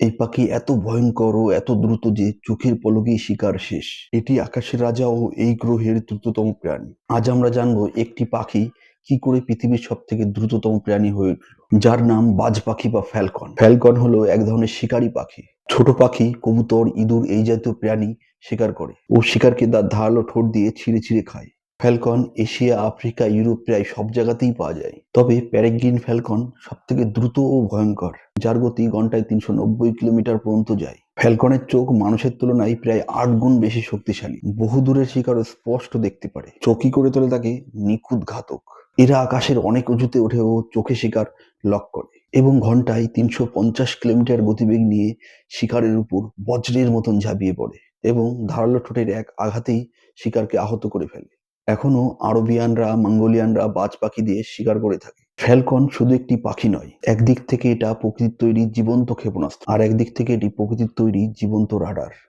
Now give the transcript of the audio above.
এই পাখি এত ভয়ঙ্কর ও এত দ্রুত যে চোখের পলকেই শিকার শেষ। এটি আকাশের রাজা ও এই গ্রহের দ্রুততম প্রাণী। আজ আমরা জানব একটি পাখি কি করে পৃথিবীর সব থেকে দ্রুততম প্রাণী হয়ে উঠল, যার নাম বাজ পাখি বা ফ্যালকন। ফ্যালকন হলো এক ধরনের শিকারী পাখি। ছোট পাখি, কবুতর, ইঁদুর এই জাতীয় প্রাণী শিকার করে। ও শিকারকে তার ধারালো ঠোঁট দিয়ে ছিঁড়ে ছিঁড়ে খায়। ফ্যালকন, এশিয়া, আফ্রিকা, ইউরোপ প্রায় সব জায়গাতেই পাওয়া যায়। তবে প্যারেগ্রিন ফ্যালকন সব থেকে দ্রুত ও ভয়ঙ্কর, যার গতি ঘন্টায় তিনশো নব্বই কিলোমিটার পর্যন্ত যায়। ফ্যালকনের চোখ মানুষের তুলনায় প্রায় আট গুণ বেশি শক্তিশালী। বহু দূরের শিকারও স্পষ্ট দেখতে পারে। চোখই করে তোলে তাকে নিখুঁত ঘাতক। এরা আকাশের অনেক উঁচুতে ওঠেও চোখে শিকার লক করে এবং ঘন্টায় তিনশো পঞ্চাশ কিলোমিটার গতিবেগ নিয়ে শিকারের উপর বজ্রের মতন ঝাঁপিয়ে পড়ে এবং ধারালো ঠোঁটের এক আঘাতেই শিকারকে আহত করে ফেলে। এখনও আরবিয়ানরা, মঙ্গোলিয়ানরা বাজ পাখি দিয়ে শিকার করে থাকে। ফ্যালকন শুধু একটি পাখি নয়, একদিক থেকে এটা প্রকৃতির তৈরি জীবন্ত ক্ষেপণাস্ত্র, আর একদিক থেকে এটি প্রকৃতির তৈরি জীবন্ত রাডার।